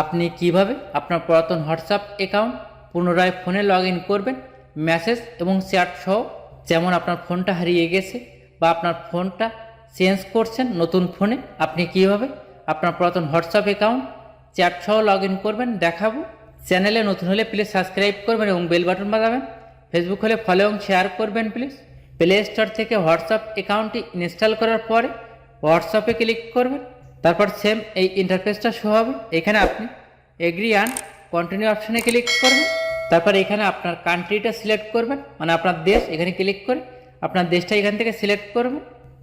আপনি কীভাবে আপনার পুরাতন হোয়াটসঅ্যাপ অ্যাকাউন্ট পুনরায় ফোনে লগ ইন করবেন, মেসেজ এবং চ্যাট সহ যেমন আপনার ফোনটা হারিয়ে গেছে বা আপনার ফোনটা চেঞ্জ করছেন নতুন ফোনে, আপনি কীভাবে আপনার পুরাতন হোয়াটসঅ্যাপ অ্যাকাউন্ট চ্যাট সহ লগ ইন করবেন দেখাবো। চ্যানেলে নতুন হলে প্লিজ সাবস্ক্রাইব করবেন এবং বেল বাটন বাজাবেন। ফেসবুক হলে ফলো এবং শেয়ার করবেন প্লিজ প্লে স্টোর থেকে হোয়াটসঅ্যাপ অ্যাকাউন্টটি ইনস্টল করার পরে হোয়াটসঅ্যাপে ক্লিক করবেন। তারপর সেম এই ইন্টারফেসটা শো হবে। এখানে আপনি এগ্রি অ্যান্ড কন্টিনিউ অপশানে ক্লিক করবেন। তারপর এখানে আপনার কান্ট্রিটা সিলেক্ট করবেন। মানে আপনার দেশ, এখানে ক্লিক করে আপনার দেশটা এখান থেকে সিলেক্ট করবেন।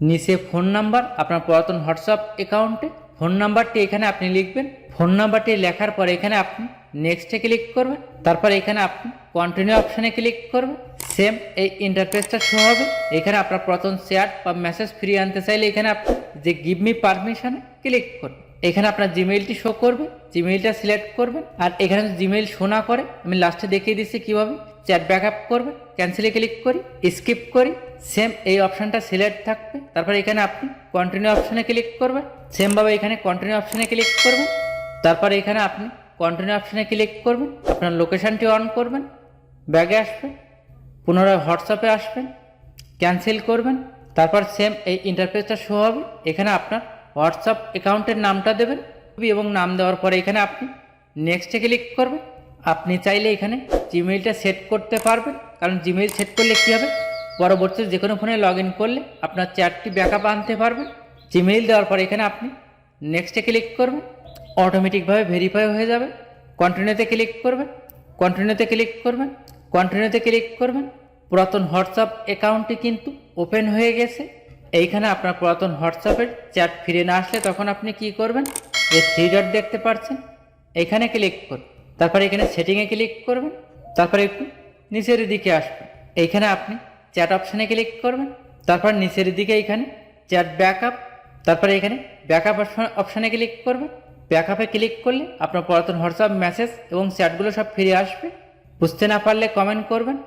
নিচে ফোন নাম্বার আপনার পুরাতন হোয়াটসঅ্যাপ অ্যাকাউন্টে ফোন নাম্বারটি এখানে আপনি লিখবেন। ফোন নাম্বারটি লেখার পর এখানে আপনি নেক্সটে ক্লিক করবেন, তারপর এখানে আপনি কন্টিনিউ অপশানে ক্লিক করবেন সেম এই ইন্টারফেসটা শো হবে। এখানে আপনার প্রথম শেয়ার বা মেসেজ ফ্রি আনতে চাইলে এখানে আপনি যে গিভ মি পারমিশনে ক্লিক করবেন। এখানে আপনার জিমেইলটি শো করবে জিমেইলটা সিলেক্ট করবেন, আর এখানে জিমেইল শো না করে, আমি লাস্টে দেখিয়ে দিচ্ছি কীভাবে চ্যাট ব্যাক আপ করবেন ক্যান্সেলে ক্লিক করি স্কিপ করি সেম এই অপশানটা সিলেক্ট থাকবে। তারপর এখানে আপনি কন্টিনিউ অপশানে ক্লিক করবেন সেমভাবে এখানে কন্টিনিউ অপশানে ক্লিক করবেন। তারপর এখানে আপনি কন্টিনিউ অপশানে ক্লিক করবেন, আপনার লোকেশানটি অন করবেন, ব্যাগে আসবেন পুনরায় হোয়াটসঅ্যাপে আসবেন ক্যান্সেল করবেন, তারপর সেম এই ইন্টারফেসটা শো হবে, এখানে আপনার হোয়াটসঅ্যাপ অ্যাকাউন্টের নামটা দেবেন এবং নাম দেওয়ার পরে এখানে আপনি নেক্সটে ক্লিক করবেন, আপনি চাইলে এখানে জিমেইলটা সেট করতে পারবেন, কারণ জিমেইল সেট করলে কী হবে? পরবর্তীতে যে কোনো ফোনে লগ করলে আপনার চ্যাটটি ব্যাকআপ আনতে পারবেন জিমেইল দেওয়ার পরে এখানে আপনি নেক্সটে ক্লিক করবেন অটোমেটিকভাবে ভেরিফাই হয়ে যাবে। কন্টিনিউতে ক্লিক করবেন কন্টিনিউতে ক্লিক করবেন কন্টিনিউতে ক্লিক করবেন। পুরাতন হোয়াটসঅ্যাপ অ্যাকাউন্টটি কিন্তু ওপেন হয়ে গেছে। এইখানে আপনার পুরাতন হোয়াটসঅ্যাপের চ্যাট ফিরে না আসলে তখন আপনি কি করবেন? যে থ্রি ডট দেখতে পাচ্ছেন এখানে ক্লিক করুন, তারপর এখানে সেটিংয়ে ক্লিক করবেন, তারপরে একটু নিচের দিকে আসবেন। এইখানে আপনি চ্যাট অপশানে ক্লিক করবেন, তারপর নিচের দিকে এইখানে চ্যাট ব্যাকআপ তারপরে এখানে ব্যাকআপ অপশানে ক্লিক করবেন। ব্যাকআপে ক্লিক করলে আপনার পুরাতন হোয়াটসঅ্যাপ মেসেজ এবং চ্যাটগুলো সব ফিরে আসবে। বুঝতে না পারলে কমেন্ট করবেন।